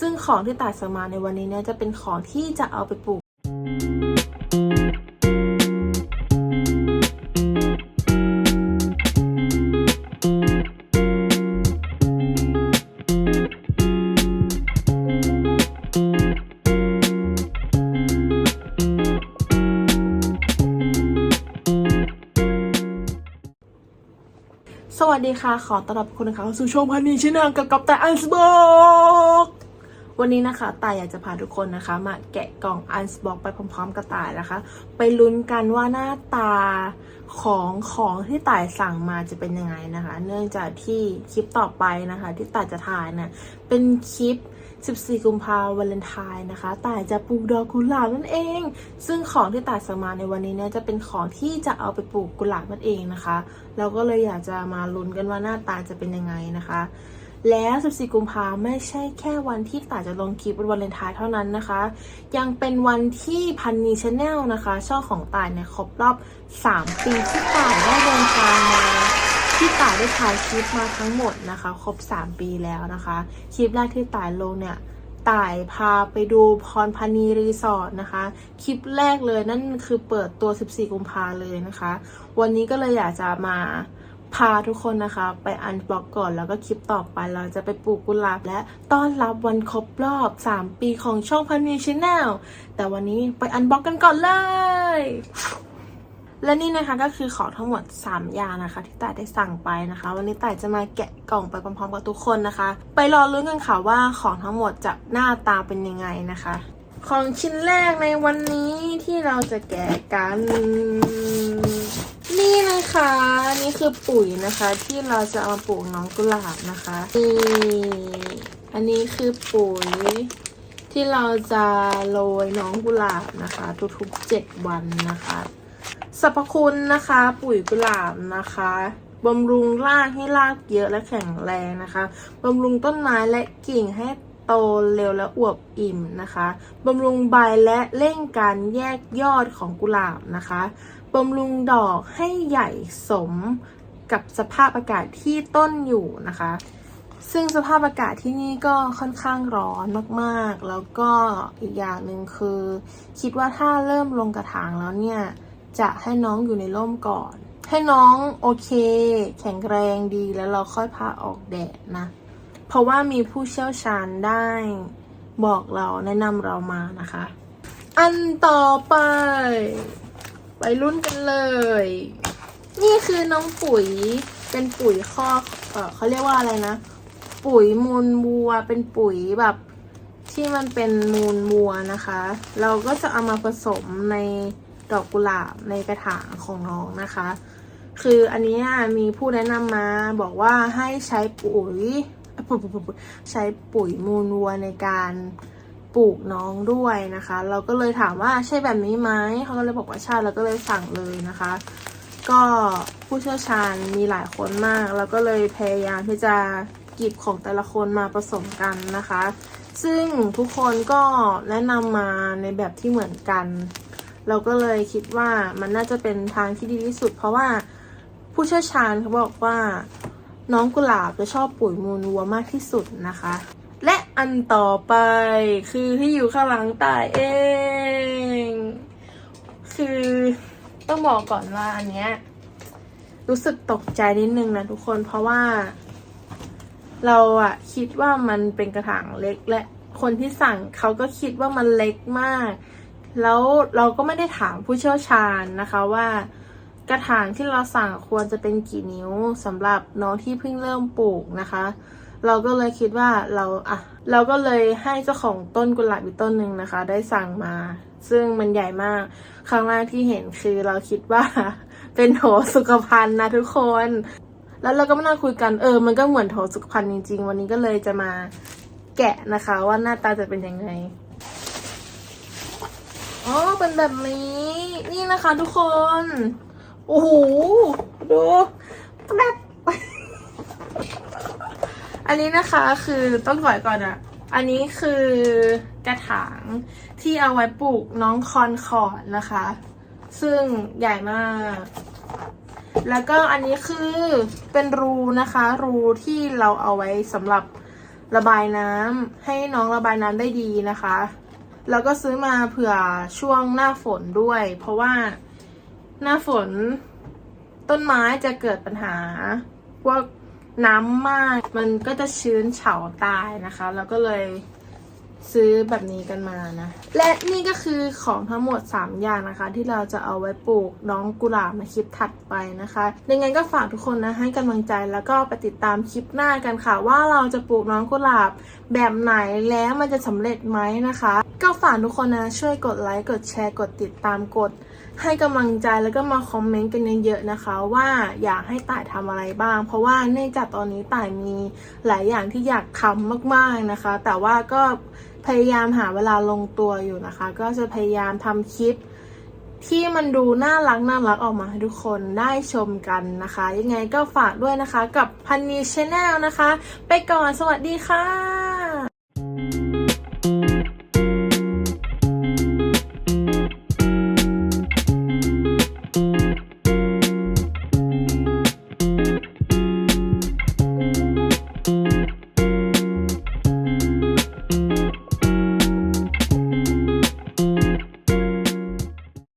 ซึ่งของที่ตัดสมาในวันนี้เนี่ยจะเป็นของที่จะเอาไปปลูกสวัสดีค่ะ ขอต้อนรับคุณนะคะเข้าสู่ช่องพันนีชินากับกับแต่อันสบอก วันนี้นะคะตายอยากจะพาทุกคนนะคะ มาแกะกล่องอันสบ็อกไปพร้อมๆกับตายนะคะ ไปลุ้นกันว่าหน้าตาของของที่ตายสั่งมาจะเป็นยังไงนะคะ เนื่องจากที่คลิปต่อไปนะคะ ที่ตายจะถ่ายเนี่ยเป็นคลิป 14 กุมภาพันธ์วาเลนไทน์นะคะต่ายจะปลูกดอกกุหลาบนั่นเอง ซึ่งของที่ต่ายสั่งมาในวันนี้เนี่ยจะเป็นของที่จะเอาไปปลูกกุหลาบนั่นเองนะคะ เราก็เลยอยากจะมาลุ้นกันว่าหน้าตาจะเป็นยังไงนะคะ แล้ว 14 กุมภาไม่ใช่แค่วันที่ต่ายจะลงคลิปวันวาเลนทน์เท่านั้นนะคะ ยังเป็นวันที่พันนีชาแนลนะคะ ช่องของต่ายเนี่ยครบรอบ 3 ปีที่ต่ายได้เดินทางมาที่ต่ายได้ถ่ายคลิปมาทั้งหมดนะคะ ครบ 3 ปีแล้วนะคะ คลิปแรกที่ต่ายลงเนี่ยต่ายพาไปดูพรพานีรีสอร์ทนะคะ คลิปแรกเลยนั่นคือเปิดตัว 14 กุมภาเลยนะคะ วันนี้ก็เลยอยากจะมา พาทุกคนนะคะ ไปอันบล็อกก่อนแล้วก็คลิปต่อไปเราจะไปปลูกกุหลาบและต้อนรับวันครบรอบ 3 ปีของช่องพันนีชแนลแต่วันนี้ไปอันบล็อกกันก่อนเลย และนี่นะคะก็คือของทั้งหมด 3 อย่างนะคะ ที่ต่ายได้สั่งไปนะคะ วันนี้ต่ายจะมาแกะกล่องไปพร้อมๆกับทุกคนนะคะ ไปรอลุ้นกันค่ะว่าของทั้งหมดจะหน้าตาเป็นยังไงนะคะ ของชิ้นแรกในวันนี้ที่เราจะแกะกัน นี่นะคะนี่คือปุ๋ยนะคะ ที่เราจะเอามาปลูกน้องกุหลาบนะคะนี่อันนี้คือปุ๋ยที่เราจะโรยน้องกุหลาบนะคะ ทุกๆเจ็ดวันนะคะสรรพคุณนะคะ ปุ๋ยกุหลาบนะคะบำรุงรากให้รากเยอะและแข็งแรงนะคะบำรุงต้นไม้และกิ่งให้โตเร็วและอวบอิ่มนะคะบำรุงใบและเร่งการแยกยอดของกุหลาบนะคะ บำรุงดอกให้ใหญ่สมกับสภาพอากาศที่ต้นอยู่นะคะ ซึ่งสภาพอากาศที่นี่ก็ค่อนข้างร้อนมากๆ แล้วก็อีกอย่างหนึ่งคือ คิดว่าถ้าเริ่มลงกระถางแล้วเนี่ย จะให้น้องอยู่ในร่มก่อน ให้น้องโอเค แข็งแรงดีแล้วเราค่อยพาออกแดดนะ เพราะว่ามีผู้เชี่ยวชาญได้บอกเราแนะนำเรามานะคะ อันต่อไป ไปรุ่นกันเลย นี่คือน้องปุ๋ยเป็นปุ๋ยคอกเออเขาเรียกว่าอะไรนะ ปุ๋ยมูลวัวเป็นปุ๋ยแบบที่มันเป็นมูลวัวนะคะ เราก็จะเอามาผสมในดอกกุหลาบในกระถางของน้องนะคะ คืออันนี้มีผู้แนะนำมาบอกว่าให้ใช้ปุ๋ยปุ๋ยปุ๋ยปุ๋ยปุ๋ยใช้ปุ๋ยมูลวัวในการ ปลูกน้องด้วยนะคะ เราก็เลยถามว่าใช่แบบนี้ไหมเขาก็เลยบอกว่าใช่เราก็เลยสั่งเลยนะคะ ก็ผู้เชี่ยวชาญมีหลายคนมากแล้วก็เลยพยายามที่จะกีบของแต่ละคนมาผสมกันนะคะ ซึ่งทุกคนก็แนะนำมาในแบบที่เหมือนกัน เราก็เลยคิดว่ามันน่าจะเป็นทางที่ดีที่สุด เพราะว่าผู้เชี่ยวชาญเขาบอกว่าน้องกุหลาบจะชอบปุ๋ยมูลวัวมากที่สุดนะคะ อันต่อไป คือที่อยู่ข้างหลังตายเอง คือต้องบอกก่อนว่าอันเนี้ยรู้สึกตกใจนิดนึงนะทุกคนเพราะว่า เราอะคิดว่ามันเป็นกระถางเล็กและคนที่สั่งเขาก็คิดว่ามันเล็กมาก แล้วเราก็ไม่ได้ถามผู้เชี่ยวชาญนะคะว่ากระถางที่เราสั่งควรจะเป็นกี่นิ้วสำหรับน้องที่เพิ่งเริ่มปลูกนะคะ เราก็เลยคิดว่าเราอะเราก็เลยให้เจ้าของต้นกุหลาบอีกต้นหนึ่งนะคะ ได้สั่งมา ซึ่งมันใหญ่มาก ครั้งแรกที่เห็นคือเราคิดว่า เป็นโถสุขภัณฑ์นะทุกคน แล้วเราก็มานั่งคุยกันเออ มันก็เหมือนโถสุขภัณฑ์จริง ๆ วันนี้ก็เลยจะมาแกะนะคะ ว่าหน้าตาจะเป็นยังไงอ๋อเป็นแบบนี้ นี่นะคะทุกคน โอ้โหดูแป๊บ อันนี้นะคะคือต้องถอยก่อนอะอันนี้คือกระถางที่เอาไว้ปลูกน้องคอนคอร์ดนะคะ ซึ่งใหญ่มาก แล้วก็อันนี้คือเป็นรูนะคะ รูที่เราเอาไว้สำหรับระบายน้ำให้น้องระบายน้ำได้ดีนะคะ แล้วก็ซื้อมาเผื่อช่วงหน้าฝนด้วย เพราะว่าหน้าฝนต้นไม้จะเกิดปัญหาว่า น้ำมาก มันก็จะชื้นเฉาตายนะคะ แล้วก็เลยซื้อแบบนี้กันมานะ และนี่ก็คือของทั้งหมด 3 อย่างนะคะ ที่เราจะเอาไว้ปลูกน้องกุหลาบในคลิปถัดไปนะคะยังไงก็ฝากทุกคนนะให้กำลังใจแล้วก็ไปติดตามคลิปหน้ากันค่ะ ว่าเราจะปลูกน้องกุหลาบแบบไหนแล้วมันจะสำเร็จไหมนะคะ ก็ฝากทุกคนนะ ช่วยกดไลค์ กดแชร์ กดติดตามกด ให้กำลังใจแล้วก็มาคอมเมนต์กันเยอะๆนะคะ ว่าอยากให้ต่ายทำอะไรบ้าง เพราะว่าเนื่องจากตอนนี้ต่ายมีหลายอย่างที่อยากทำมากๆนะคะ แต่ว่าก็พยายามหาเวลาลงตัวอยู่นะคะ ก็จะพยายามทำคลิปที่มันดูน่ารักน่ารักออกมาให้ทุกคนได้ชมกันนะคะ ยังไงก็ฝากด้วยนะคะกับพันนีชแนลนะคะ ไปก่อนสวัสดีค่ะ